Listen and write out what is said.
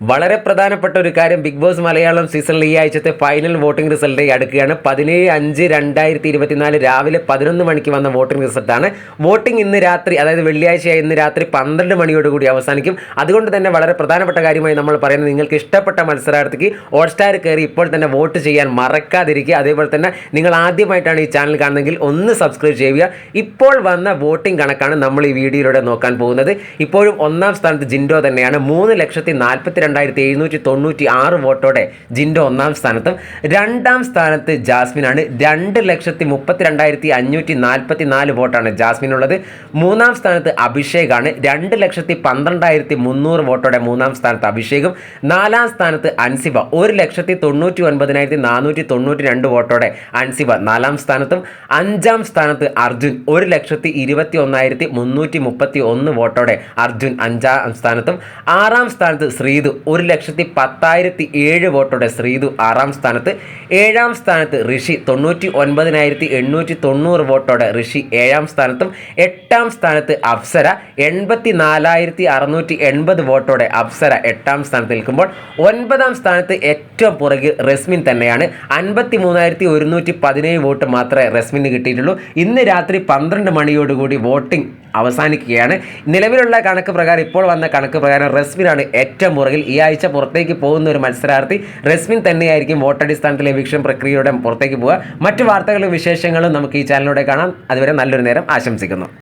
വളരെ പ്രധാനപ്പെട്ട ഒരു കാര്യം ബിഗ് ബോസ് മലയാളം സീസണിൽ ഈ ആഴ്ചത്തെ ഫൈനൽ വോട്ടിംഗ് റിസൾട്ട് അടുക്കുകയാണ്. പതിനേഴ് അഞ്ച് രണ്ടായിരത്തി ഇരുപത്തിനാല് രാവിലെ പതിനൊന്ന് മണിക്ക് വന്ന വോട്ടിംഗ് റിസൾട്ടാണ് വോട്ടിംഗ് ഇന്ന് രാത്രി അതായത് വെള്ളിയാഴ്ചയായി ഇന്ന് രാത്രി പന്ത്രണ്ട് മണിയോടുകൂടി അവസാനിക്കും. അതുകൊണ്ട് തന്നെ വളരെ പ്രധാനപ്പെട്ട കാര്യമായി നമ്മൾ പറയുന്നത് നിങ്ങൾക്ക് ഇഷ്ടപ്പെട്ട മത്സരാർത്ഥിക്ക് ഹോട്ട്സ്റ്റാർ കയറി ഇപ്പോൾ തന്നെ വോട്ട് ചെയ്യാൻ മറക്കാതിരിക്കുക. അതേപോലെ തന്നെ നിങ്ങൾ ആദ്യമായിട്ടാണ് ഈ ചാനൽ കാണുന്നതെങ്കിൽ ഒന്ന് സബ്സ്ക്രൈബ് ചെയ്യുക. ഇപ്പോൾ വന്ന വോട്ടിംഗ് കണക്കാണ് നമ്മൾ ഈ വീഡിയോയിലൂടെ നോക്കാൻ പോകുന്നത്. ഇപ്പോഴും ഒന്നാം സ്ഥാനത്ത് ജിൻഡോ തന്നെയാണ്. മൂന്ന് ലക്ഷത്തി നാൽപ്പത്തി രണ്ടായിരത്തി എഴുന്നൂറ്റി തൊണ്ണൂറ്റി ആറ് വോട്ടോടെ ജിൻഡോ ഒന്നാം സ്ഥാനത്തും രണ്ടാം സ്ഥാനത്ത് ജാസ്മിനാണ് രണ്ട് ലക്ഷത്തി മുപ്പത്തി രണ്ടായിരത്തി അഞ്ഞൂറ്റി നാൽപ്പത്തി നാല് വോട്ടാണ് ജാസ്മിനുള്ളത്. മൂന്നാം സ്ഥാനത്ത് അഭിഷേകാണ്. രണ്ട് ലക്ഷത്തി പന്ത്രണ്ടായിരത്തി മുന്നൂറ് വോട്ടോടെ മൂന്നാം സ്ഥാനത്ത് അഭിഷേകും. നാലാം സ്ഥാനത്ത് അൻസിബ ഒരു ലക്ഷത്തി തൊണ്ണൂറ്റി ഒൻപതിനായിരത്തി നാനൂറ്റി തൊണ്ണൂറ്റി രണ്ട് വോട്ടോടെ അൻസിബ നാലാം സ്ഥാനത്തും. അഞ്ചാം സ്ഥാനത്ത് അർജുൻ. ഒരു ലക്ഷത്തി ഇരുപത്തി ഒന്നായിരത്തി മുന്നൂറ്റി മുപ്പത്തി ഒന്ന് വോട്ടോടെ അർജുൻ അഞ്ചാം സ്ഥാനത്തും. ആറാം സ്ഥാനത്ത് ശ്രീതു. ഒരു ലക്ഷത്തി പത്തായിരത്തി ഏഴ് വോട്ടോടെ ശ്രീതു ആറാം സ്ഥാനത്ത്. ഏഴാം സ്ഥാനത്ത് ഋഷി തൊണ്ണൂറ്റി ഒൻപതിനായിരത്തി എണ്ണൂറ്റി തൊണ്ണൂറ് വോട്ടോടെ ഋഷി ഏഴാം സ്ഥാനത്തും. എട്ടാം സ്ഥാനത്ത് അപ്സര എൺപത്തി നാലായിരത്തി അറുന്നൂറ്റി എൺപത് വോട്ടോടെ അപ്സര എട്ടാം സ്ഥാനത്ത് നിൽക്കുമ്പോൾ ഒൻപതാം സ്ഥാനത്ത് ഏറ്റവും പുറകിൽ റസ്മിൻ തന്നെയാണ്. അൻപത്തി മൂന്നായിരത്തി ഒരുന്നൂറ്റി പതിനേഴ് വോട്ട് മാത്രമേ റസ്മിന് കിട്ടിയിട്ടുള്ളൂ. ഇന്ന് രാത്രി പന്ത്രണ്ട് മണിയോടുകൂടി വോട്ടിംഗ് അവസാനിക്കുകയാണ്. നിലവിലുള്ള കണക്ക് പ്രകാരം ഇപ്പോൾ വന്ന കണക്ക് പ്രകാരം റസ്മിനാണ് ഏറ്റവും പുറകിൽ ഈ ആഴ്ച പുറത്തേക്ക് പോകുന്ന ഒരു മത്സരാർത്ഥി റെസ്മിൻ തന്നെയായിരിക്കും വോട്ടടിസ്ഥാനത്തിലെ എവിക്ഷൻ പ്രക്രിയയുടെ പുറത്തേക്ക് പോവുക. മറ്റു വാർത്തകളും വിശേഷങ്ങളും നമുക്ക് ഈ ചാനലിലൂടെ കാണാം. അതുവരെ നല്ലൊരു നേരം ആശംസിക്കുന്നു.